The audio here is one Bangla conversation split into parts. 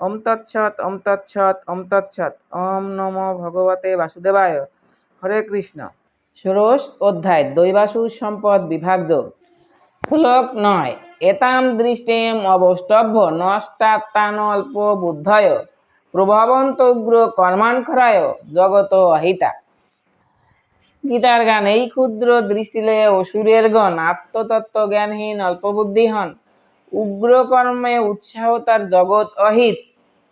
ওম তৎসৎ ওম তৎসৎ ওম তৎসৎ। ওম নমো ভগবতে বাসুদেবায়। হরে কৃষ্ণ। ষোড়শ অধ্যায়, দৈবাসু সম্পদ বিভাগযোগ শ্লোক নয়, এতাম দৃষ্টিম অবষ্টভ্য নষ্টাত্তানল্প বুদ্ধয় প্রভবন্ত উগ্র কর্মানখরায় জগত অহিতা গীতার গান এই ক্ষুদ্র দৃষ্টিলে অসুরের গণ আত্মতত্ত্ব জ্ঞানহীন অল্পবুদ্ধি হন। উগ্র কর্মে উৎসাহ তার জগৎ অহিত।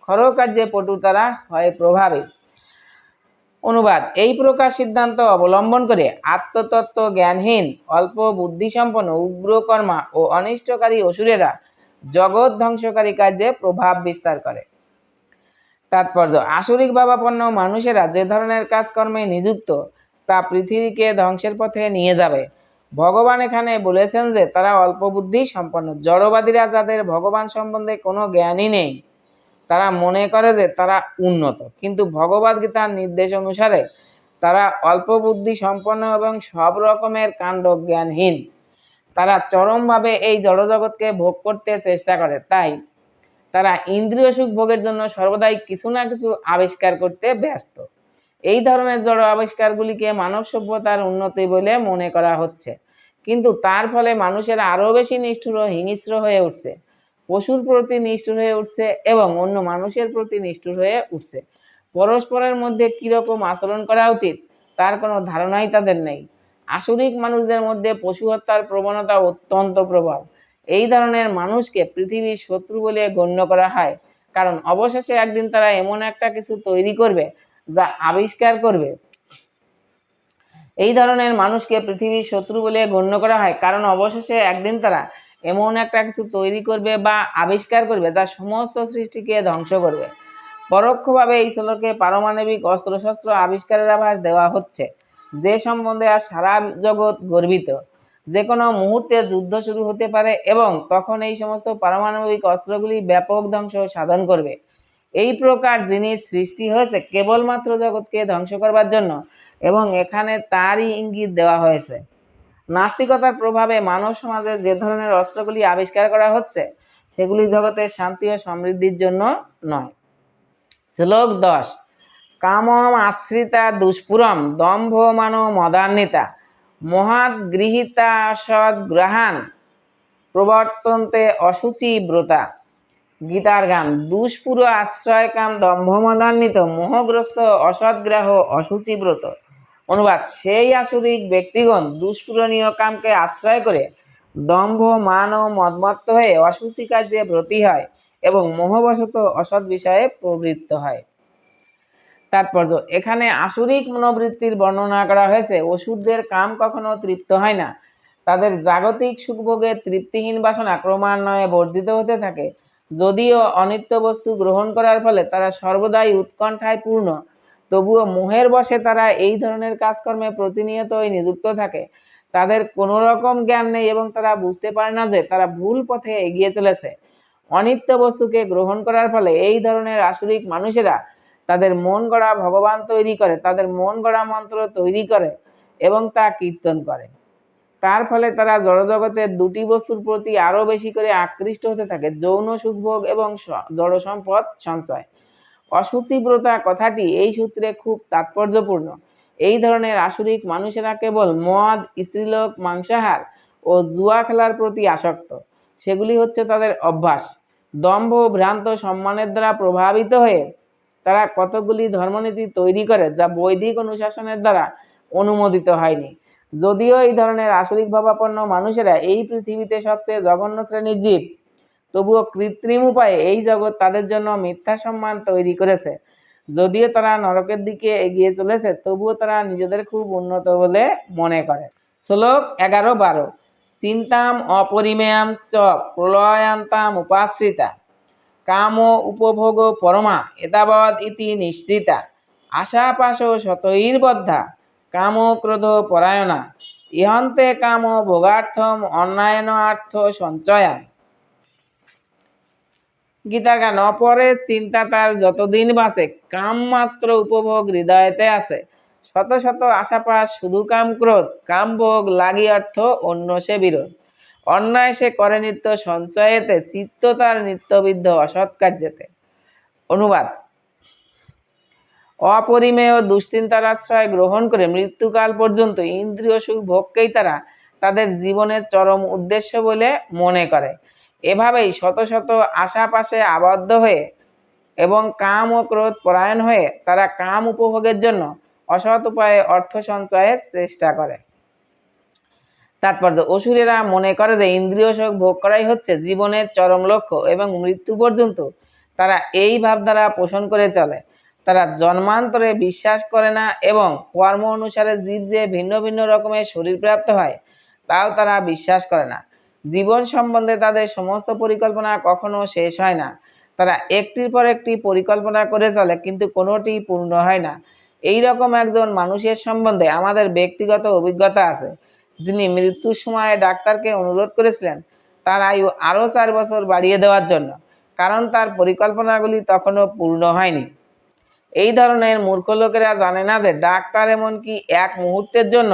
খরকার্যে পটু তারা হয় প্রভাবিত অনুবাদ, এই প্রকার সিদ্ধান্ত অবলম্বন করে আত্মতত্ত্ব জ্ঞানহীন, অল্প বুদ্ধিসম্পন্ন উগ্র কর্মা ও অনিষ্টকারী অসুরেরা জগৎ ধ্বংসকারী কার্যে প্রভাব বিস্তার করে। তাৎপর্য, আসরিক ভাবাপন্ন মানুষেরা যে ধরনের কাজকর্মে নিযুক্ত, তা পৃথিবীকে ধ্বংসের পথে নিয়ে যাবে। ভগবান এখানে বলেছেন যে তারা অল্প বুদ্ধি সম্পন্ন। জড়বাদীরা যাদের ভগবান সম্বন্ধে কোনো জ্ঞানই নেই, তারা মনে করে যে তারা উন্নত। কিন্তু ভগবদ গীতার নির্দেশ অনুসারে তারা অল্প বুদ্ধি সম্পন্ন এবং সব রকমের কাণ্ড জ্ঞানহীন। তারা চরমভাবে এই জড়জগৎকে ভোগ করতে চেষ্টা করে। তাই তারা ইন্দ্রিয় সুখ ভোগের জন্য সর্বদাই কিছু না কিছু আবিষ্কার করতে ব্যস্ত। এই ধরনের জড় আবিষ্কারগুলিকে মানব সভ্যতার উন্নতি বলে মনে করা হচ্ছে। কিন্তু তার ফলে মানুষের আরও বেশি নিষ্ঠুর হিংস্র হয়ে উঠছে। পশুর প্রতি নিষ্ঠুর হয়ে উঠছে এবং অন্য মানুষের প্রতি নিষ্ঠুর হয়ে উঠছে। পরস্পরের মধ্যে কীরকম আচরণ করা উচিত, তার কোনো ধারণাই তাদের নেই। আসরিক মানুষদের মধ্যে পশু হত্যার প্রবণতা অত্যন্ত প্রবল। এই ধরনের মানুষকে পৃথিবীর শত্রু বলে গণ্য করা হয়। কারণ অবশেষে একদিন তারা এমন একটা কিছু তৈরি করবে, যা আবিষ্কার করবে। এই ধরনের মানুষকে পৃথিবীর শত্রু বলে গণ্য করা হয়। কারণ অবশেষে একদিন তারা এমন একটা কিছু তৈরি করবে বা আবিষ্কার করবে, যা সমস্ত সৃষ্টিকে ধ্বংস করবে। পরোক্ষভাবে এই শ্লোকে পারমাণবিক অস্ত্রশস্ত্র আবিষ্কারের আভাস দেওয়া হচ্ছে। যে সম্বন্ধে আর সারা জগৎ গর্বিত। যে কোনো মুহূর্তে যুদ্ধ শুরু হতে পারে এবং তখন এই সমস্ত পারমাণবিক অস্ত্রগুলি ব্যাপক ধ্বংস সাধন করবে। এই প্রকার জিনিস সৃষ্টি হয়েছে কেবলমাত্র জগৎকে ধ্বংস করবার জন্য। এবং এখানে তারই ইঙ্গিত দেওয়া হয়েছে। নাস্তিকতার প্রভাবে মানব সমাজে যে ধরনের অস্ত্রগুলি আবিষ্কার করা হচ্ছে, সেগুলি জগতের শান্তি ও সমৃদ্ধির জন্য নয়। শ্লোক দশ, কামম আশ্রিতা দুষ্পুরম দম্ভ মানো মদান্বিতা, মহাৎ গৃহীতা সদ্গ্রহান প্রবর্তন্তে অসুচি ব্রতা। গীতার গান, দুষ্পুর আশ্রয়কাম দম্ভমদান্বিত মোহগ্রস্ত অসৎগ্রাহ অসুচিব্রত অনুবাদ। সেই আসরিক ব্যক্তিগণ দুষ্পূরণীয় কামকে আশ্রয় করে দম্ভ, মান ও মদমত্ত হয়ে অসুচি কার্যে ব্রতী হয় এবং মোহবশত অসৎ বিষয়ে প্রবৃত্ত হয়। তাৎপর্য, এখানে আসরিক মনোবৃত্তির বর্ণনা করা হয়েছে ওষুধদের কাম কখনো তৃপ্ত হয় না। তাদের জাগতিক সুখভোগে তৃপ্তিহীন বাসনা ক্রমান্বয়ে বর্ধিত হতে থাকে। যদিও অনিত্য বস্তু গ্রহণ করার ফলে তারা সর্বদাই উৎকণ্ঠায় পূর্ণ। তবুও মোহের বসে তারা এই ধরনের কাজকর্মে প্রতিনিয়তই নিযুক্ত থাকে। তাদের কোনো রকম জ্ঞান নেই এবং তারা বুঝতে পারে না যে তারা ভুল পথে এগিয়ে চলেছে। অনিত্য বস্তুকে গ্রহণ করার ফলে এই ধরনের আসরিক মানুষেরা তাদের মন গড়া ভগবান তৈরি করে, তাদের মন গড়া মন্ত্র তৈরি করে এবং তা কীর্তন করে। তার ফলে তারা জড়জগতের দুটি বস্তুর প্রতি আরও বেশি করে আকৃষ্ট হতে থাকে, যৌন সুখভোগ এবং জড় সম্পদ সঞ্চয়। অসুচিব্রতা কথাটি এই সূত্রে খুব তাৎপর্যপূর্ণ। এই ধরনের আসরিক মানুষেরা কেবল মদ, স্ত্রীলোক, মাংসাহার ও জুয়া খেলার প্রতি আসক্ত। সেগুলি হচ্ছে তাদের অভ্যাস। দম্ভ ভ্রান্ত সম্মানের দ্বারা প্রভাবিত হয়ে তারা কতগুলি ধর্মনীতি তৈরি করে যা বৈদিক অনুশাসনের দ্বারা অনুমোদিত হয়নি। যদিও এই ধরনের আসরিক ভাবাপন্ন মানুষেরা এই পৃথিবীতে সবচেয়ে জঘন্য শ্রেণির জীব। তবুও কৃত্রিম উপায়ে এই জগৎ তাদের জন্য মিথ্যা সম্মান তৈরি করেছে। যদিও তারা নরকের দিকে এগিয়ে চলেছে, তবুও তারা নিজেদের খুব উন্নত বলে মনে করে। শ্লোক এগারো বারো। চিন্তাম অপরিমেয়াম চ প্রলয়ান্তাম উপাশ্রিতা। কাম উপভোগ পরমা এতাবৎ ইতি নিশ্চিতা। আশাপাশ শতৈর্বদ্ধা। কাম ক্রোধ পরায়ণা। ইহন্তে কাম ভোগার্থম অন্যায়নার্থ সঞ্চয়া গীতার গান অপরের চিন্তা তার যতদিন বাঁচে কাম মাত্র উপভোগ হৃদয়েতে আছে। শত শত আশাপাশ শুধু কাম ক্রোধ, কাম ভোগ লাগি অর্থ অন্য সে বিরোধ। অন্যায় সে করে নিত্য সঞ্চয়েতে, চিত্ত তার নিত্যবিদ্ধ অসৎ কার্যেতে। অনুবাদ। অপরিমেয় দুশ্চিন্তার আশ্রয় গ্রহণ করে মৃত্যুকাল পর্যন্ত ইন্দ্রিয় সুখ ভোগকেই তারা তাদের জীবনের চরম উদ্দেশ্য বলে মনে করে। এভাবেই শত শত আশাপাশে আবদ্ধ হয়ে এবং কাম ও ক্রোধ পরায়ণ হয়ে তারা কাম উপভোগের জন্য অসৎ উপায়ে অর্থ সঞ্চয়ের চেষ্টা করে। তাৎপর্য অসুরেরা মনে করে যে ইন্দ্রিয় শোক ভোগ করাই হচ্ছে জীবনের চরম লক্ষ্য এবং মৃত্যু পর্যন্ত তারা এই ভাবধারা পোষণ করে চলে। তারা জন্মান্তরে বিশ্বাস করে না এবং কর্ম অনুসারে জীব যে ভিন্ন ভিন্ন রকমের শরীর প্রাপ্ত হয়, তাও তারা বিশ্বাস করে না। জীবন সম্বন্ধে তাদের সমস্ত পরিকল্পনা কখনো শেষ হয় না। তারা একটির পর একটি পরিকল্পনা করে চলে, কিন্তু কোনোটি পূর্ণ হয় না। এই রকম একজন মানুষের সম্বন্ধে আমাদের ব্যক্তিগত অভিজ্ঞতা আছে। যিনি মৃত্যুর সময় ডাক্তারকে অনুরোধ করেছিলেন তার আয়ু আরও চার বছর বাড়িয়ে দেওয়ার জন্য, কারণ তার পরিকল্পনাগুলি তখনও পূর্ণ হয়নি। এই ধরনের মূর্খ লোকেরা জানে না যে ডাক্তার এমনকি এক মুহূর্তের জন্য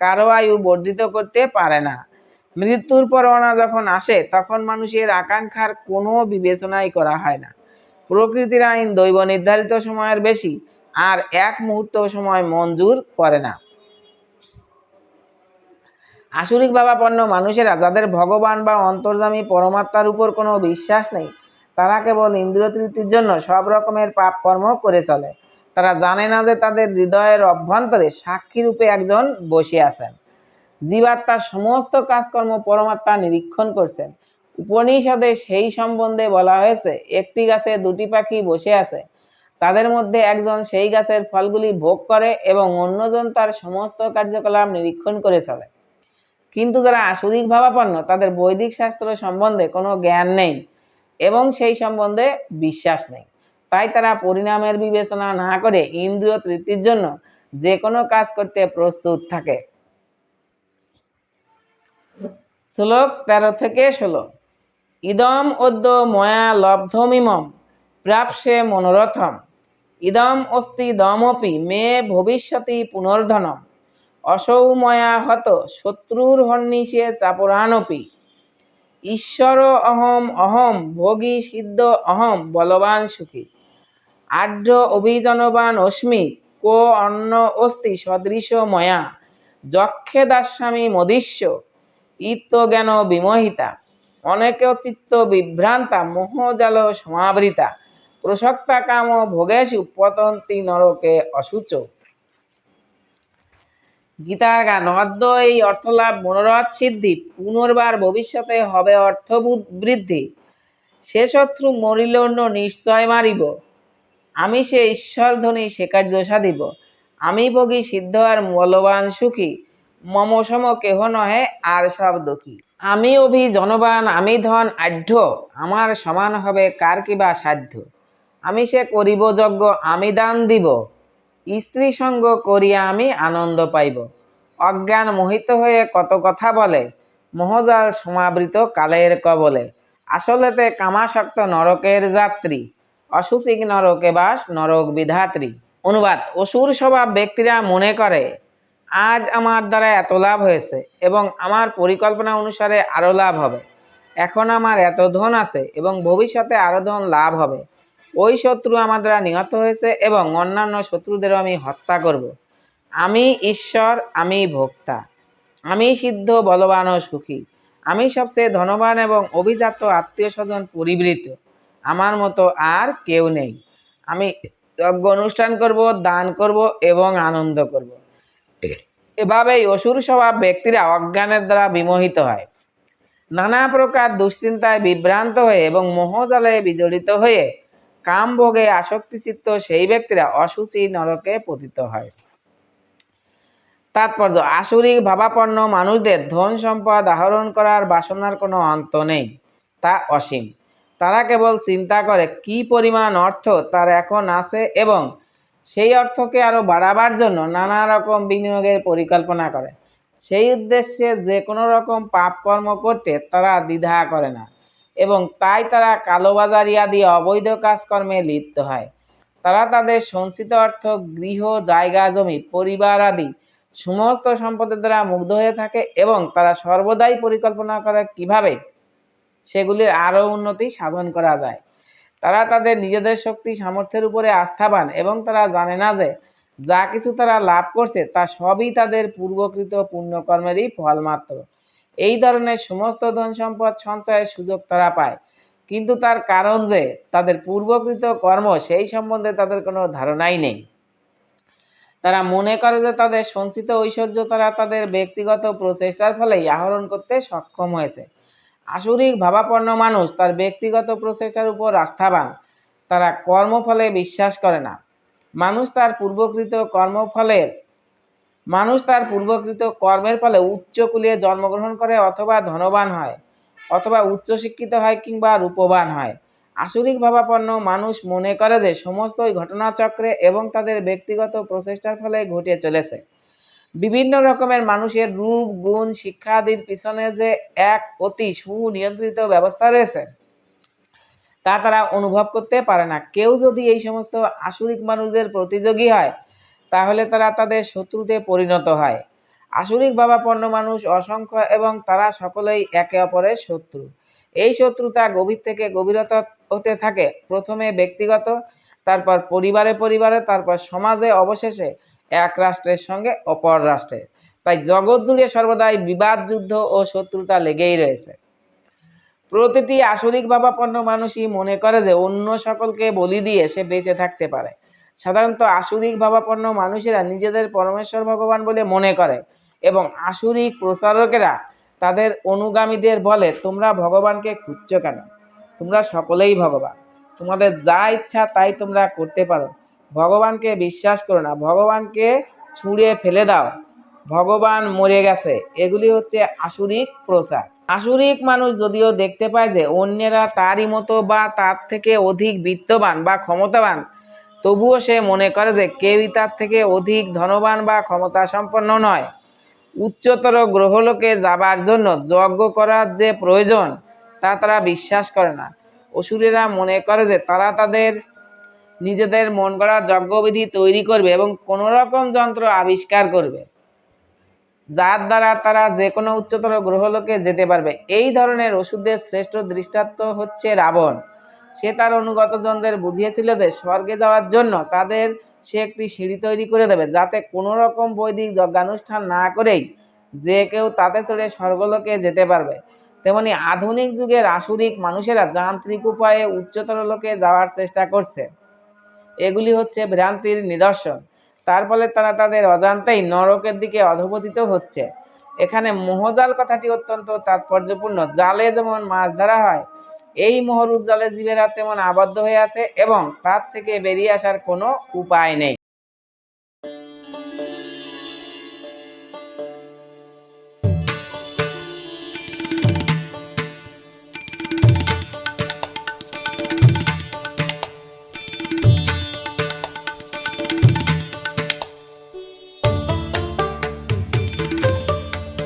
কারও আয়ু বর্ধিত করতে পারে না। মৃত্যুর পরোয়ানা যখন আসে, তখন মানুষের আকাঙ্ক্ষার কোনো বিবেচনাই করা হয় না। প্রকৃতির আইন দৈব নির্ধারিত সময়ের বেশি, আর এক মুহূর্ত সময় মঞ্জুর করে না। আসরিক ভাবাপন্ন মানুষেরা, যাদের ভগবান বা অন্তর্জামী পরমাত্মার উপর কোনো বিশ্বাস নেই, তারা কেবল ইন্দ্রিয় তৃপ্তির জন্য সব রকমের পাপ কর্ম করে চলে। তারা জানে না যে তাদের হৃদয়ের অভ্যন্তরে সাক্ষী রূপে একজন বসে আছেন। জীবাত্মার সমস্ত কাজকর্ম পরমাত্মা নিরীক্ষণ করছেন। উপনিষদে সেই সম্বন্ধে বলা হয়েছে, একটি গাছে দুটি পাখি বসে আছে। তাদের মধ্যে একজন সেই গাছের ফলগুলি ভোগ করে এবং অন্যজন তার সমস্ত কার্যকলাপ নিরীক্ষণ করে চলে। কিন্তু যারা আসরিক ভাবাপন্ন, তাদের বৈদিক শাস্ত্র সম্বন্ধে কোনো জ্ঞান নেই এবং সেই সম্বন্ধে বিশ্বাস নেই। তাই তারা পরিণামের বিবেচনা না করে ইন্দ্রিয় তৃপ্তির জন্য যে কোনো কাজ করতে প্রস্তুত থাকে। শ্লোক তেরো থেকে ষোলো। ইদম অদ্য ময়া লব্ধমিমম, প্রাপসে মনোরথম। ইদম অস্তি দমপি মে ভবিষ্যতি পুনর্ধনম। অসৌ ময়া হত শত্রুর হন্নিষে চাপরানপি। ঈশ্বর অহম অহম, ভোগী সিদ্ধ অহম, বলবান সুখী। আঢ্য অভিজনবান অস্মি, কো অন্ন অস্তি সদৃশ ময়া। যক্ষে দাস্বামী মদিষ্য ইত্য জ্ঞান বিমোহিতা। অনেকে চিত্ত বিভ্রান্তা মোহজাল সমাবৃতা। প্রসক্তা কাম ভোগেশু, পতন্তি নরকে অসুচ। গীতার গান অদ্য এই অর্থলাভ মনোরথ সিদ্ধি, পুনর্বার ভবিষ্যতে হবে অর্থ বৃদ্ধি। সে শত্রু মরিল নিশ্চয় মারিব। আমি সে ঈশ্বর ধ্বনি সে কার্য সাধিব। আমি ভোগী সিদ্ধ আর বলবান সুখী। মম সম কেহ নহে আর সব দুঃখী। আমি অভি জনবান, আমি ধন আঢ্য, আমার সমান হবে কার কিবা সাধ্য। আমি সে করিব যজ্ঞ, আমি দান দিব। স্ত্রী সঙ্গ করিয়া আমি আনন্দ পাইব। অজ্ঞান মোহিত হয়ে কত কথা বলে, মহজাল সমাবৃত কালের কবলে। আসলেতে কামাসক্ত নরকের যাত্রী, অসুচিক নরকে বাস নরক বিধাত্রী। অনুবাদ, অসুর স্বভাব ব্যক্তিরা মনে করে আজ আমার দ্বারা এত লাভ হয়েছে এবং আমার পরিকল্পনা অনুসারে আরও লাভ হবে। এখন আমার এত ধন আছে এবং ভবিষ্যতে আরও ধন লাভ হবে। ওই শত্রু আমার দ্বারা নিহত হয়েছে এবং অন্যান্য শত্রুদেরও আমি হত্যা করব। আমি ঈশ্বর, আমি ভোক্তা। আমি সিদ্ধ, বলবান ও সুখী। আমি সবচেয়ে ধনবান এবং অভিজাত আত্মীয় স্বজন পরিবৃত। আমার মতো আর কেউ নেই। আমি যজ্ঞ অনুষ্ঠান করব, দান করব এবং আনন্দ করব। এভাবেই অসুর স্বভাব ব্যক্তিরা অজ্ঞানের দ্বারা বিমোহিত হয়। নানা প্রকার দুশ্চিন্তায় বিভ্রান্ত হয়ে এবং মোহজালে বিজড়িত হয়ে কাম ভোগে আসক্তিচিত্ত সেই ব্যক্তিরা অসুচি নরকে পতিত হয়। তাৎপর্য, আসরিক ভাবাপন্ন মানুষদের ধন সম্পদ আহরণ করার বাসনার কোনো অন্ত নেই, তা অসীম। তারা কেবল চিন্তা করে কি পরিমাণ অর্থ তার এখন আছে এবং সেই অর্থকে আরও বাড়াবার জন্য নানা রকম বিনিয়োগের পরিকল্পনা করে। সেই উদ্দেশ্যে যে কোনো রকম পাপ কর্ম করতে তারা দ্বিধা করে না এবং তাই তারা কালোবাজারি আদি অবৈধ কাজকর্মে লিপ্ত হয়। তারা তাদের সঞ্চিত অর্থ, গৃহ, জায়গা, জমি, পরিবার আদি সমস্ত সম্পদের দ্বারা মুগ্ধ হয়ে থাকে এবং তারা সর্বদাই পরিকল্পনা করে কীভাবে সেগুলির আরও উন্নতি সাধন করা যায়। তারা তাদের নিজেদের শক্তি সামর্থ্যের উপরে আস্থাবান এবং তারা জানে না যে যা কিছু তারা লাভ করছে তা সবই তাদের পূর্বকৃত পুণ্যকর্মেরই ফল মাত্র এই ধরনের সমস্ত ধন সম্পদ সঞ্চয়ের সুযোগ তারা পায়। কিন্তু তার কারণ যে তাদের পূর্বকৃত কর্ম সেই সম্বন্ধে তাদের কোনো ধারণাই নেই। তারা মনে করে যে তাদের সঞ্চিত ঐশ্বর্য তারা তাদের ব্যক্তিগত প্রচেষ্টার ফলেই আহরণ করতে সক্ষম হয়েছে। আসরিক ভাবাপন্ন মানুষ, তার ব্যক্তিগত প্রচেষ্টার উপর আস্থাবান। তারা কর্মফলে বিশ্বাস করে না। মানুষ তার পূর্বকৃত কর্মফলের, মানুষ তার পূর্বকৃত কর্মের ফলে উচ্চ কুলিয়ে জন্মগ্রহণ করে অথবা ধনবান হয়, অথবা উচ্চশিক্ষিত হয় কিংবা রূপবান হয়। আসরিক ভাবাপন্ন মানুষ মনে করে যে সমস্ত ঘটনাচক্রে এবং তাদের ব্যক্তিগত প্রচেষ্টার ফলে ঘটে চলেছে। বিভিন্ন রকমের মানুষের রূপ, গুণ, শিক্ষাদির পিছনে যে এক অতি সুনিয়ন্ত্রিত ব্যবস্থা রয়েছে, তা তারা অনুভব করতে পারে না। কেউ যদি এই সমস্ত আসরিক মানুষদের প্রতিযোগী হয়, তাহলে তারা তাদের শত্রুতে পরিণত হয়। আসরিক ভাবাপন্ন মানুষ অসংখ্য এবং তারা সকলেই একে অপরের শত্রু। এই শত্রুতা গভীর থেকে গভীরতা হতে থাকে। প্রথমে ব্যক্তিগত, তারপর পরিবারে পরিবারে, তারপর সমাজে অবশেষে এক রাষ্ট্রের সঙ্গে অপর রাষ্ট্রের। তাই জগৎ জুড়ে সর্বদাই বিবাদ, যুদ্ধ ও শত্রুতা লেগেই রয়েছে। প্রতিটি আসরিক ভাবাপন্ন মানুষই মনে করে যে অন্য সকলকে বলি দিয়ে সে বেঁচে থাকতে পারে। সাধারণত আসরিক ভাবাপন্ন মানুষেরা নিজেদের পরমেশ্বর ভগবান বলে মনে করে এবং আসরিক প্রচারকেরা তাদের অনুগামীদের বলে, তোমরা ভগবানকে খুঁজছো কেন? তোমরা সকলেই ভগবান। তোমাদের যা ইচ্ছা তাই তোমরা করতে পারো। ভগবানকে বিশ্বাস করো না, ভগবানকে ছুঁড়ে ফেলে দাও। ভগবান মরে গেছে। এগুলি হচ্ছে আসুরিক প্রচার। আসুরিক মানুষ যদিও দেখতে পায় যে অন্যেরা তারই মতো বা তার থেকে অধিক বিত্তবান বা ক্ষমতাবান, তবুও সে মনে করে যে কেউই তার থেকে অধিক ধনবান বা ক্ষমতা সম্পন্ন নয়। উচ্চতর গ্রহলোকে যাবার জন্য যজ্ঞ করার যে প্রয়োজন, তা তারা বিশ্বাস করে না। অসুরেরা মনে করে যে তারা তাদের নিজেদের মন গড়া যজ্ঞবিধি তৈরি করবে এবং কোনো রকম যন্ত্র আবিষ্কার করবে। যার দ্বারা তারা যে কোনো উচ্চতর গ্রহলোকে যেতে পারবে। এই ধরনের ওষুধের শ্রেষ্ঠ দৃষ্টান্ত হচ্ছে রাবণ। সে তার অনুগত জনদের বুঝিয়েছিল যে স্বর্গে যাওয়ার জন্য তাদের সে একটি সিঁড়ি তৈরি করে দেবে যাতে কোনো রকম বৈদিক যজ্ঞানুষ্ঠান না করেই যে কেউ তাতে চড়ে স্বর্গলোকে যেতে পারবে। তেমনি আধুনিক যুগের আসুরিক মানুষেরা যান্ত্রিক উপায়ে উচ্চতর লোকে যাওয়ার চেষ্টা করছে। এগুলি হচ্ছে ভ্রান্তির নিদর্শন। তার ফলে তারা তাদের অজান্তেই নরকের দিকে অধপতিত হচ্ছে। এখানে মোহজাল কথাটি অত্যন্ত তাৎপর্যপূর্ণ। জালে যেমন মাছ ধরা হয়, এই মোহরূপ জালে জীবেরা তেমন আবদ্ধ হয়ে আছে এবং তার থেকে বেরিয়ে আসার কোনো উপায় নেই।